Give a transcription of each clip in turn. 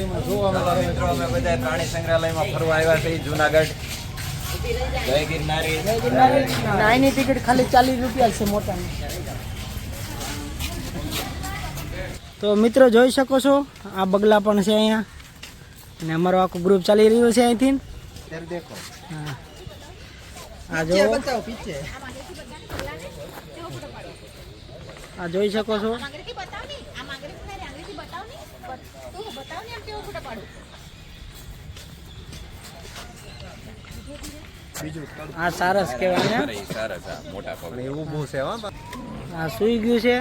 મિત્રો અમે બધા પ્રાણી સંગ્રહાલયમાં ફરવા આવ્યા છે જુનાગઢ. જય ગિરનારી ટિકિટ ખાલી ચાલીસ રૂપિયા છે મોટાની. તો મિત્રો જોઈ શકો છો આ બગલા પણ છે અહીંયા. અને અમારો આખું ગ્રુપ ચાલી રહ્યું છે અહીંથી. હા. આ જો આ જોઈ શકો છો આંગળીથી બતાવ ને આમ આંગળીથી નહીં, આંગળીથી બતાવ ને બત- તું બતાવ ને આમ કેવો ફોટો પાડું આ સારસ કહેવાય ને. સરસ આ મોટા પગ. ઊભું છે હો આ સુઈ ગયું છે.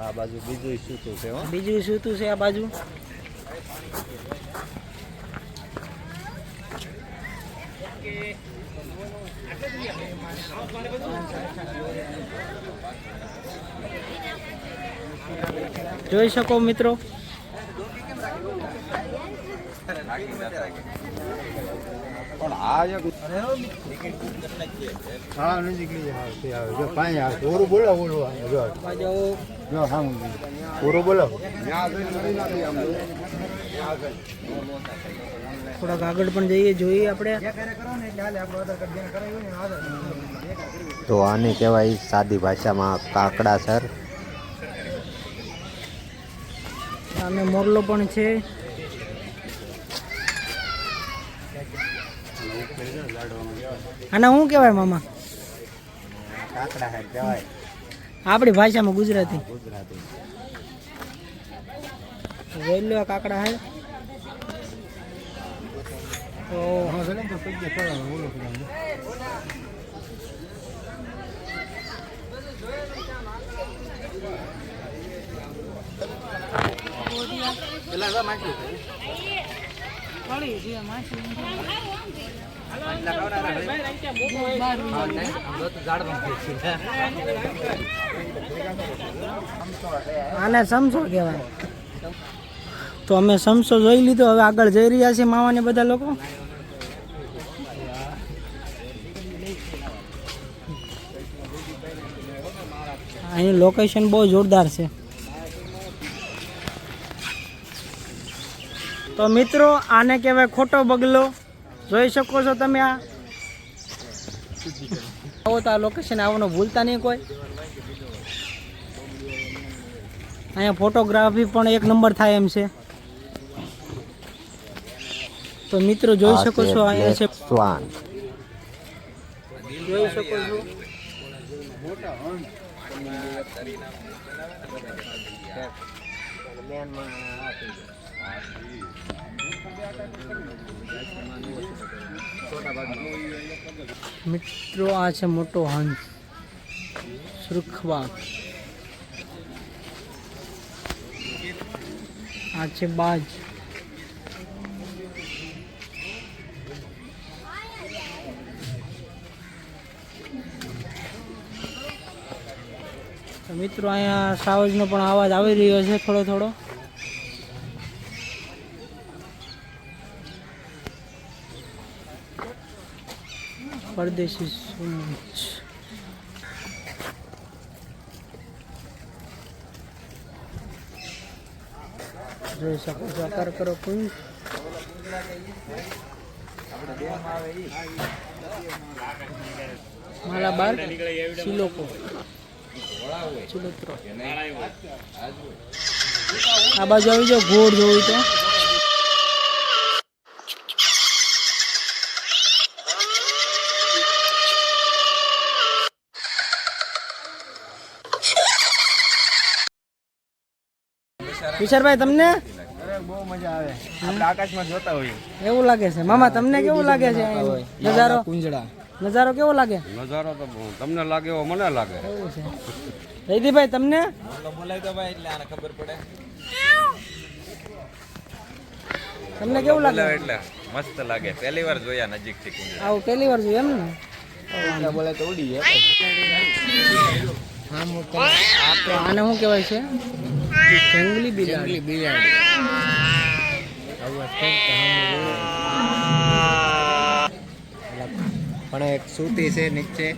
આ બાજુ બીજું સૂતું છે હો. બીજું સૂતું છે આ બાજુ. જોઈ શકો મિત્રો. પણ આ એક હા નજીક લઈ આવે તે આવે જો પાણી આવે. ઓરું બોલો બોલો જો બાજુ જો હા ઓરું બોલો થોડાક આગળ પણ જઈએ જોઈએ આપણે. તો આને કહેવાય સાદી ભાષામાં કાકડા સર. સામે મોરલો પણ છે. આને શું કહેવાય મામા? આપણી ભાષામાં ગુજરાતી. જોઈ કાકડા હે. તો હા આને સમસો કહેવાય. તો અમે સમસો જોઈ લીધો, હવે આગળ જઈ રહ્યા છીએ મામાને બધા લોકો. અહીં લોકેશન બહુ જોરદાર છે. તો મિત્રો આને કહેવાય ખોટો બગલો. જોઈ શકો છો તમે આ. આવો તો આ લોકેશન આવવાનું ભૂલતા નહીં કોઈ. અહીંયા ફોટોગ્રાફી પણ એક નંબર થાય એમ છે. તો મિત્રો જોઈ શકો છો અહીંયા છે. જોઈ શકો છો. મિત્રો, આ છે મોટો હંસ. સુરખવા આ છે બાજ. મિત્રો, અહીંયા સાવજનો પણ અવાજ આવી રહ્યો છે થોડો થોડો. પરદેશી સૂંચ જોઈ શકો છો, આકાર કરો કોઈ. માલા બાર, સિલોકો. આ બાજુ આવી જાઓ ઘોડ જોવું તો. વિશારભાઈ તમને? બહુ મજા આવે. આપણે આકાશમાં જોતા હોઈએ. એવું લાગે છે. મામા તમને કેવું લાગે છે નજારો? કુંજડા. નજારો કેવો લાગે? નજારો તો તમને લાગે એવો મને લાગે. એવું છે. જયદીપભાઈ તમને? બોલાવી દો ભાઈ એટલે આને ખબર પડે. તમને કેવું લાગે? એટલે મસ્ત લાગે. પહેલી વાર જોયા નજીકથી કુંજ આવું પહેલી વાર જોયું એમ ને? બોલે તો ઉડી તો આને શું કહેવાય છે? જંગલી બિલાડી. પણ એક સૂતી છે નીચે.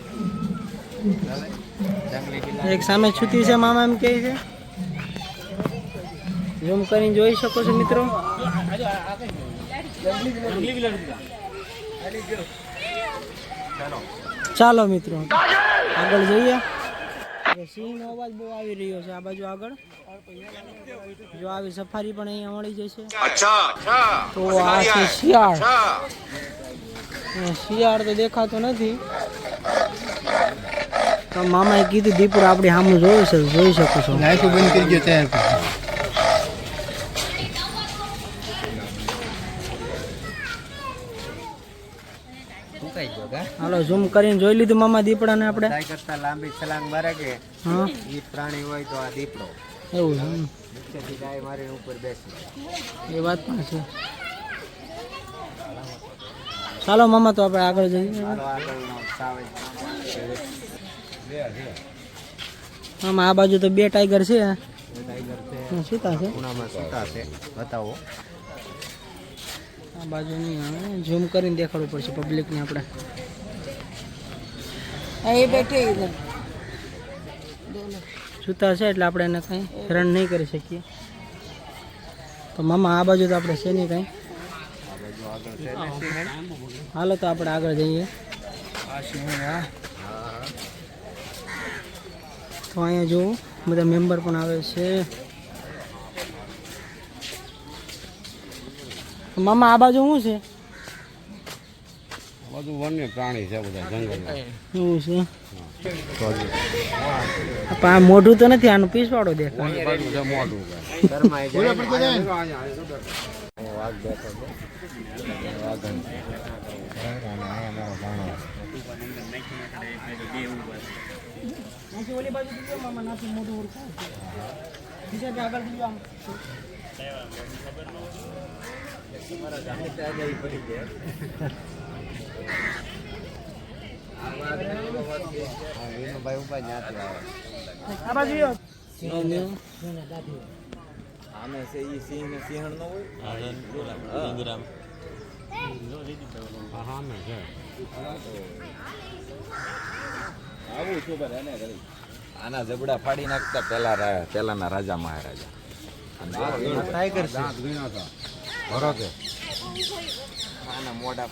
એક સામે છૂતી છે મામા એમ કહે છે. ઝૂમ કરીને જોઈ શકો છો મિત્રો. ચાલો મિત્રો. આગળ જઈએ. સિંહનો અવાજ બહુ આવી રહ્યો છે આ બાજુ આગળ. જો આવી સફારી પણ અહીંયા મળી જશે. તો આ શિયાળ. શિયાળ તો દેખાતો નથી. તો મામાએ કીધું દીપડો આપણે સામે જોયું છે, જોઈ શકો છો. લાઈટો બંધ કરી ગયો ત્યાં હાલો ઝૂમ કરીને જોઈ લીધું મામા દીપડાને આપણે? ટ્રાય કરતા લાંબી છલાંગ મારે કે હા. એ પ્રાણી હોય તો આ દીપડો. એવું હમ. નીચેથી ગાય મારી ઉપર બેસે. એ વાત પણ છે. ચાલો મામા તો આપણે આગળ જઈએ. મામા આ બાજુ તો બે ટાઈગર છે. ટાઈગર છે. સીતા છે. ઉનામાં સૂતા છે. બતાવો. આ બાજુ નહીં આવે ઝૂમ કરીને દેખાડવું પડશે પબ્લિકને આપણે. સૂતા છે એટલે આપણે એને કંઈ હેરાન નહીં કરી શકીએ. તો મામા આ બાજુ તો આપણે છે નહીં કાંઈ. હાલો તો આપણે આગળ જઈએ. તો અહીંયા જુઓ બધા મેમ્બર પણ આવે છે. મામા આ બાજુ શું છે? બધું વન્ય પ્રાણી છે બધા જંગલમાં. એવું છે? આ મોઢું તો નથી આનું પીસવાડો દેખાય. પાછું આવે છે ઈ સિંહ ને સિંહણ નો હોય હા ને છે આવું છું પર એને આના જબડા ફાડી નાખતા પેલા રા- પેલાના રાજા મહારાજા. ટાઈગર દાંત વીણા હતા ભરતે. આના મોઢા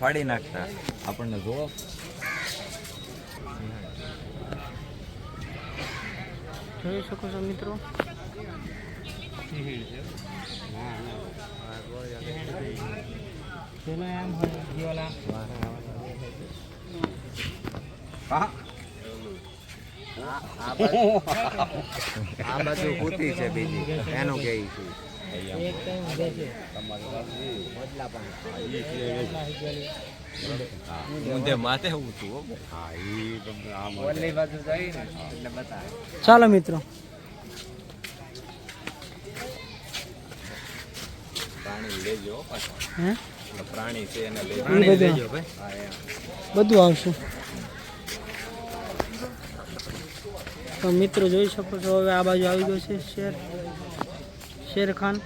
ફાડી નાખતા. આપણને જો જોઈ શકો છો મિત્રો? આ બાજુ કૂતી છે બીજી. એનું કે છે. ચાલો મિત્રો. પ્રાણી લેજો છે એને બધું આવશે. તો મિત્રો જોઈ શકો છો હવે આ બાજુ આવી ગયો છે શેર. શેર ખાન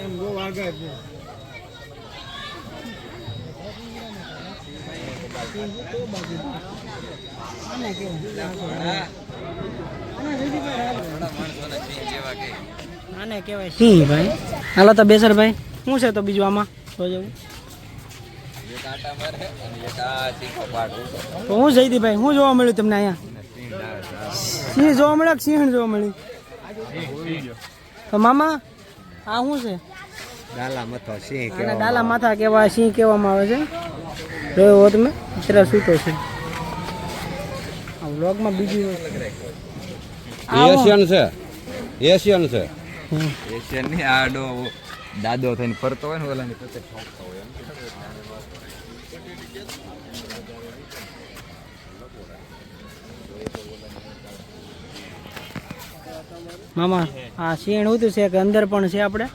એમ બહુ આગળ છે આને કહેવાય સિંહ ભાઈ. હાલો તો બેસર ભાઈ. શું છે તો બીજું આમાં? તો તો હું જઈદી ભાઈ શું જોવા મળ્યું તમને અહીંયા? સિંહ જોવા મળ્યો કે સિંહણ જોવા મળ્યું? તો મામા આ શું છે? ડાલા માથા સિંહ કેવા ડાલા માથા કહેવાય સિંહ કહેવામાં આવે છે? જોયો હો તમે? અત્યારે સૂતો છે. આ વ્લોગમાં બીજું એશિયન છે. એશિયન છે. એશિયનની આડો દાદો થઈને ફરતો હોય ને ઓલાની પોતે ઠોકતો હોય મામા આ સિંહ ઉતું છે કે અંદર પણ છે આપણે?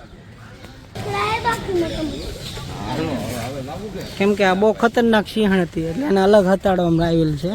કેમ કે આ બહુ ખતરનાક સિંહણ હતી એટલે એને અલગ હતાડવામાં આવેલ છે.